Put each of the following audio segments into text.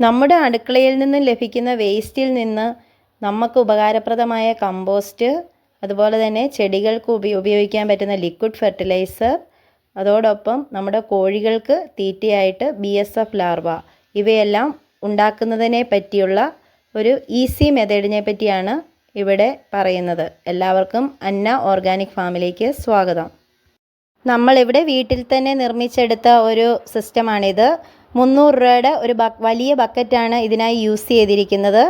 നമ്മുടെ അടുക്കളയിൽ നിന്ന് ലഭിക്കുന്ന വേസ്റ്റിൽ നിന്ന് നമുക്ക് ഉപകാരപ്രദമായ കമ്പോസ്റ്റ് അതുപോലെ തന്നെ ചെടികൾക്ക് ഉപ ഉപയോഗിക്കാൻ പറ്റുന്ന ലിക്വിഡ് ഫെർട്ടിലൈസർ അതോടൊപ്പം നമ്മുടെ കോഴികൾക്ക് തീറ്റയായിട്ട് ബി എസ് എഫ് ലാർവ ഇവയെല്ലാം ഉണ്ടാക്കുന്നതിനെ പറ്റിയുള്ള ഒരു ഈസി മെത്തേഡിനെ പറ്റിയാണ് ഇവിടെ പറയുന്നത്. എല്ലാവർക്കും അന്ന ഓർഗാനിക് ഫാമിലേക്ക് സ്വാഗതം. നമ്മളിവിടെ വീട്ടിൽ തന്നെ നിർമ്മിച്ചെടുത്ത ഒരു സിസ്റ്റമാണിത് മുന്നൂറ് രൂപയുടെ ഒരു വലിയ ബക്കറ്റാണ് ഇതിനായി യൂസ് ചെയ്തിരിക്കുന്നത്.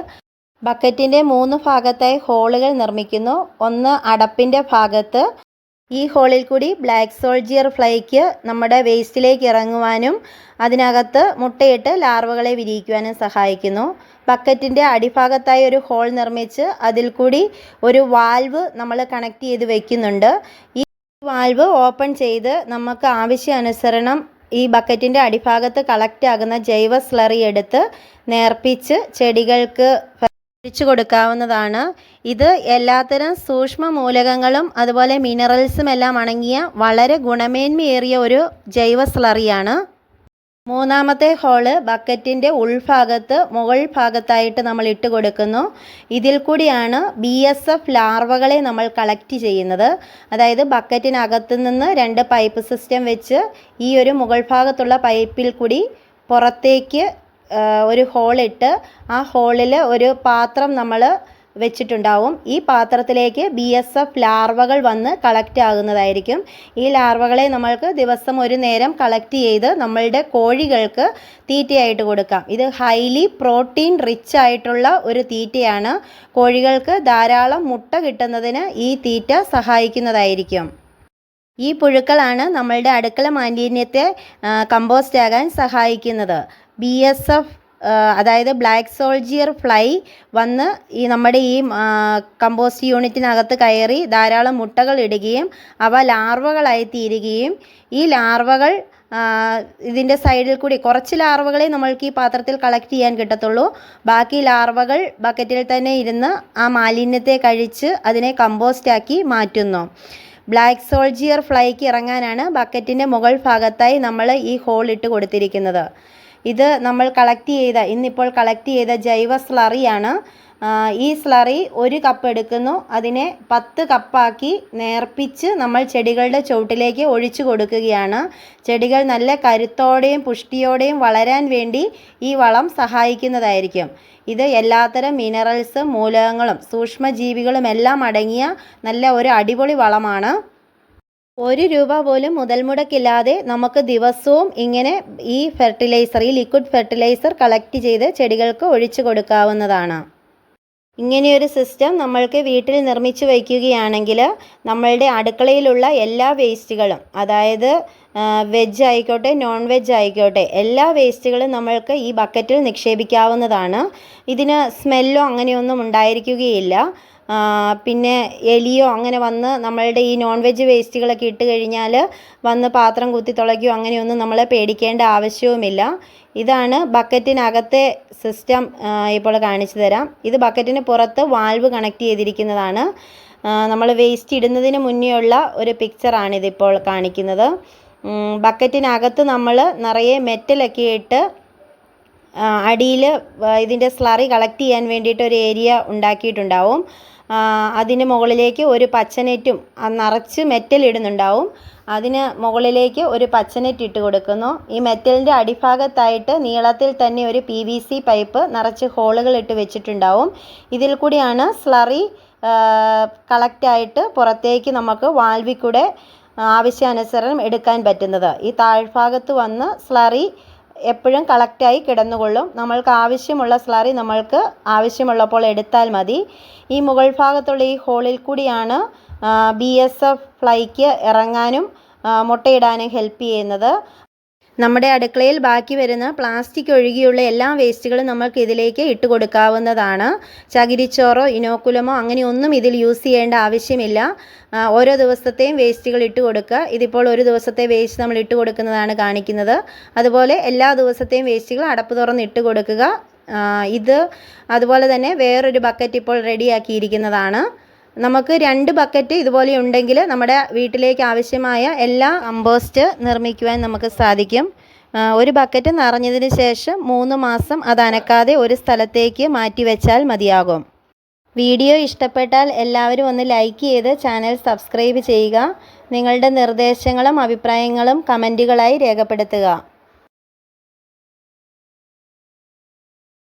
ബക്കറ്റിന്റെ മൂന്ന് ഭാഗത്തായി ഹോളുകൾ നിർമ്മിക്കുന്നു. ഒന്ന് അടപ്പിന്റെ ഭാഗത്ത്. ഈ ഹോളിൽ കൂടി ബ്ലാക്ക് സോൾജിയർ ഫ്ലൈക്ക് നമ്മുടെ വേസ്റ്റിലേക്ക് ഇറങ്ങുവാനും അതിനകത്ത് മുട്ടയിട്ട് ലാർവകളെ വിരിയിക്കുവാനും സഹായിക്കുന്നു. ബക്കറ്റിന്റെ അടിഭാഗത്തായി ഒരു ഹോൾ നിർമ്മിച്ച് അതിൽ കൂടി ഒരു വാൽവ് നമ്മൾ കണക്ട് ചെയ്ത് വയ്ക്കുന്നുണ്ട് ഈ വാൽവ് ഓപ്പൺ ചെയ്ത് നമുക്ക് ആവശ്യാനുസരണം ഈ ബക്കറ്റിന്റെ അടിഭാഗത്ത് കളക്റ്റ് ആകുന്ന ജൈവ സ്ലറി എടുത്ത് നേർപ്പിച്ച് ചെടികൾക്ക് ഒഴിച്ചു കൊടുക്കാവുന്നതാണ്. ഇത് എല്ലാത്തരം സൂക്ഷ്മ മൂലകങ്ങളും അതുപോലെ മിനറൽസും എല്ലാം അടങ്ങിയ വളരെ ഗുണമേന്മയേറിയ ഒരു ജൈവ സ്ലറിയാണ് മൂന്നാമത്തെ ഹോൾ ബക്കറ്റിന്റെ ഉൾഭാഗത്ത് മുകൾ ഭാഗത്തായിട്ട് നമ്മൾ ഇട്ട് കൊടുക്കുന്നു. ഇതിൽ കൂടിയാണ് ബി എസ് എഫ് ലാർവകളെ നമ്മൾ കളക്ട് ചെയ്യുന്നത്. അതായത് ബക്കറ്റിനകത്ത് നിന്ന് രണ്ട് പൈപ്പ് സിസ്റ്റം വെച്ച് ഈ ഒരു മുകൾ ഭാഗത്തുള്ള പൈപ്പിൽ കൂടി പുറത്തേക്ക് ഒരു ഹോളിട്ട് ആ ഹോളിൽ ഒരു പാത്രം നമ്മൾ വെച്ചിട്ടുണ്ടാവും. ഈ പാത്രത്തിലേക്ക് ബി എസ് എഫ് ലാർവകൾ വന്ന് കളക്റ്റ് ആകുന്നതായിരിക്കും. ഈ ലാർവകളെ നമ്മൾക്ക് ദിവസം ഒരു നേരം കളക്ട് ചെയ്ത് നമ്മളുടെ കോഴികൾക്ക് തീറ്റയായിട്ട് കൊടുക്കാം. ഇത് ഹൈലി പ്രോട്ടീൻ റിച്ച് ആയിട്ടുള്ള ഒരു തീറ്റയാണ്. കോഴികൾക്ക് ധാരാളം മുട്ട കിട്ടുന്നതിന് ഈ തീറ്റ സഹായിക്കുന്നതായിരിക്കും. ഈ പുഴുക്കളാണ് നമ്മളുടെ അടുക്കള മാലിന്യത്തെ കമ്പോസ്റ്റ് ആകാൻ സഹായിക്കുന്നത്. ബി എസ് എഫ് അതായത് ബ്ലാക്ക് സോൾജിയർ ഫ്ലൈ വന്ന് ഈ നമ്മുടെ ഈ കമ്പോസ്റ്റ് യൂണിറ്റിനകത്ത് കയറി ധാരാളം മുട്ടകൾ ഇടുകയും അവ ലാർവകളായി തീരുകയും ഈ ലാർവകൾ ഇതിന്റെ സൈഡിൽ കൂടി കുറച്ച് ലാർവകളെ നമ്മൾക്ക് ഈ പാത്രത്തിൽ കളക്ട് ചെയ്യാൻ കിട്ടത്തുള്ളൂ. ബാക്കി ലാർവകൾ ബക്കറ്റിൽ തന്നെ ഇരുന്ന് ആ മാലിന്യത്തെ കഴിച്ച് അതിനെ കമ്പോസ്റ്റാക്കി മാറ്റുന്നു. ബ്ലാക്ക് സോൾജിയർ ഫ്ലൈക്ക് ഇറങ്ങാനാണ് ബക്കറ്റിന്റെ മുകൾ ഭാഗത്തായി നമ്മൾ ഈ ഹോൾ ഇട്ട് കൊടുത്തിരിക്കുന്നത്. ഇത് നമ്മൾ കളക്ട് ചെയ്ത ഇന്നിപ്പോൾ കളക്ട് ചെയ്ത ജൈവ സ്ലറിയാണ് ഈ സ്ലറി ഒരു കപ്പ് എടുക്കുന്നു. അതിനെ പത്ത് കപ്പാക്കി നേർപ്പിച്ച് നമ്മൾ ചെടികളുടെ ചുവട്ടിലേക്ക് ഒഴിച്ചു കൊടുക്കുകയാണ്. ചെടികൾ നല്ല കരുത്തോടെയും പുഷ്ടിയോടെയും വളരാൻ വേണ്ടി ഈ വളം സഹായിക്കുന്നതായിരിക്കും. ഇത് എല്ലാത്തരം മിനറൽസും മൂലകങ്ങളും സൂക്ഷ്മജീവികളും എല്ലാം അടങ്ങിയ നല്ല ഒരു അടിപൊളി വളമാണ്. ഒരു രൂപ പോലും മുതൽ മുടക്കില്ലാതെ നമുക്ക് ദിവസവും ഇങ്ങനെ ഈ ഫെർട്ടിലൈസർ ഈ ലിക്വിഡ് ഫെർട്ടിലൈസർ കളക്ട് ചെയ്ത് ചെടികൾക്ക് ഒഴിച്ചു കൊടുക്കാവുന്നതാണ്. ഇങ്ങനെയൊരു സിസ്റ്റം നമ്മൾക്ക് വീട്ടിൽ നിർമ്മിച്ചു വയ്ക്കുകയാണെങ്കിൽ നമ്മളുടെ അടുക്കളയിലുള്ള എല്ലാ വേസ്റ്റുകളും അതായത് വെജ് ആയിക്കോട്ടെ നോൺ വെജ് ആയിക്കോട്ടെ എല്ലാ വേസ്റ്റുകളും നമ്മൾക്ക് ഈ ബക്കറ്റിൽ നിക്ഷേപിക്കാവുന്നതാണ്. ഇതിന് സ്മെല്ലോ അങ്ങനെയൊന്നും ഉണ്ടായിരിക്കുകയില്ല. പിന്നെ എലിയോ അങ്ങനെ വന്ന് നമ്മളുടെ ഈ നോൺ വെജ് വേസ്റ്റുകളൊക്കെ ഇട്ട് കഴിഞ്ഞാൽ വന്ന് പാത്രം കുത്തി തുളയ്ക്കുകയോ അങ്ങനെയൊന്നും നമ്മളെ പേടിക്കേണ്ട ആവശ്യവുമില്ല. ഇതാണ് ബക്കറ്റിനകത്തെ സിസ്റ്റം ഇപ്പോൾ കാണിച്ചു തരാം. ഇത് ബക്കറ്റിന് പുറത്ത് വാൽവ് കണക്ട് ചെയ്തിരിക്കുന്നതാണ്. നമ്മൾ വേസ്റ്റ് ഇടുന്നതിന് മുന്നേ ഉള്ള ഒരു പിക്ചറാണ് ഇതിപ്പോൾ കാണിക്കുന്നത്. ബക്കറ്റിനകത്ത് നമ്മൾ നിറയെ മെറ്റലൊക്കെ ഇട്ട് അടിയിൽ ഇതിന്റെ സ്ലറി കളക്ട് ചെയ്യാൻ വേണ്ടിയിട്ട് ഒരു ഏരിയ ഉണ്ടാക്കിയിട്ടുണ്ടാവും. അതിന് മുകളിലേക്ക് ഒരു പച്ചനെറ്റും നിറച്ച് മെറ്റൽ ഇടുന്നുണ്ടാവും. അതിന് മുകളിലേക്ക് ഒരു പച്ചനെറ്റ് ഇട്ട് കൊടുക്കുന്നു. ഈ മെറ്റലിന്റെ അടിഭാഗത്തായിട്ട് നീളത്തിൽ തന്നെ ഒരു പി വി സി പൈപ്പ് നിറച്ച് ഹോളുകൾ ഇട്ട് വെച്ചിട്ടുണ്ടാവും. ഇതിൽ കൂടിയാണ് സ്ലറി കളക്റ്റായിട്ട് പുറത്തേക്ക് നമുക്ക് വാൽവിൽ കൂടെ ആവശ്യാനുസരണം എടുക്കാൻ പറ്റുന്നത്. ഈ താഴ്ഭാഗത്ത് വന്ന് സ്ലറി എപ്പോഴും കളക്റ്റായി കിടന്നുകൊള്ളും. നമ്മൾക്ക് ആവശ്യമുള്ള സ്ലറി നമ്മൾക്ക് ആവശ്യമുള്ളപ്പോൾ എടുത്താൽ മതി. ഈ മുകൾ ഭാഗത്തുള്ള ഈ ഹോളിൽ കൂടിയാണ് ബി എസ് എഫ് ഫ്ലൈക്ക് ഇറങ്ങാനും മുട്ടയിടാനും ഹെൽപ്പ് ചെയ്യുന്നത്. നമ്മുടെ അടുക്കളയിൽ ബാക്കി വരുന്ന പ്ലാസ്റ്റിക് ഒഴികെയുള്ള എല്ലാ വേസ്റ്റുകളും നമ്മൾക്ക് ഇതിലേക്ക് ഇട്ട് കൊടുക്കാവുന്നതാണ്. ചകിരിച്ചോറോ ഇനോക്കുലമോ അങ്ങനെയൊന്നും ഇതിൽ യൂസ് ചെയ്യേണ്ട ആവശ്യമില്ല. ഓരോ ദിവസത്തെയും വേസ്റ്റുകൾ ഇട്ട് കൊടുക്കുക. ഇതിപ്പോൾ ഒരു ദിവസത്തെ വേസ്റ്റ് നമ്മൾ ഇട്ട് കൊടുക്കുന്നതാണ് കാണിക്കുന്നത്. അതുപോലെ എല്ലാ ദിവസത്തെയും വേസ്റ്റുകൾ അടപ്പ് തുറന്ന് ഇട്ട് കൊടുക്കുക. ഇത് അതുപോലെ തന്നെ വേറൊരു ബക്കറ്റ് ഇപ്പോൾ റെഡിയാക്കിയിരിക്കുന്നതാണ് നമുക്ക് രണ്ട് ബക്കറ്റ് ഇതുപോലെ ഉണ്ടെങ്കിൽ നമ്മുടെ വീട്ടിലേക്ക് ആവശ്യമായ എല്ലാ കമ്പോസ്റ്റ് നിർമ്മിക്കുവാൻ നമുക്ക് സാധിക്കും. ഒരു ബക്കറ്റ് നിറഞ്ഞതിന് ശേഷം മൂന്ന് മാസം അത് അനക്കാതെ ഒരു സ്ഥലത്തേക്ക് മാറ്റി വെച്ചാൽ മതിയാകും. വീഡിയോ ഇഷ്ടപ്പെട്ടാൽ എല്ലാവരും ഒന്ന് ലൈക്ക് ചെയ്ത് ചാനൽ സബ്സ്ക്രൈബ് ചെയ്യുക. നിങ്ങളുടെ നിർദ്ദേശങ്ങളും അഭിപ്രായങ്ങളും കമന്റുകളായി രേഖപ്പെടുത്തുക.